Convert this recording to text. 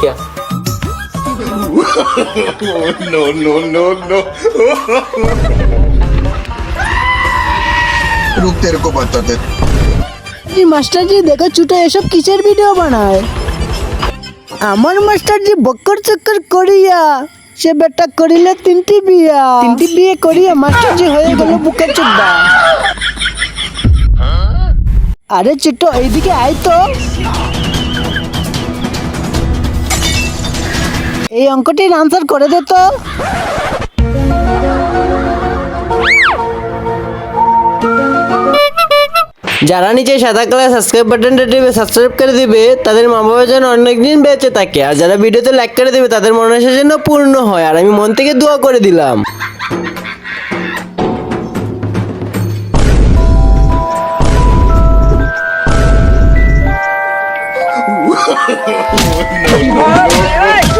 क्या no, no, no, no. रुक तेरे को बताते এই মাস্টারজি দেখো ছুটো এসব কিসের ভিডিও বানায় আমার মাস্টারজি বক্কর চক্কর করিয়া সে বেটা করিলে তিনটি বিয়া তিনটি বিয়ে করিয়া মাস্টারজি হয়ে গেল বুকের চুদ্দা আরে চিট্টো, এইদিকে আয় তো। এই অঙ্কটির আনসার করে দে তো। যারা নিচে সাদা কালার সাবস্ক্রাইব বাটনটা টিপে সাবস্ক্রাইব করে দিবে, তাদের মা বাবা যেন অনেকদিন বেঁচে থাকে। আর যারা ভিডিওতে লাইক করে দিবে, তাদের মনোসা যেন পূর্ণ হয়। আর আমি মন থেকে দোয়া করে দিলাম। No, no, no.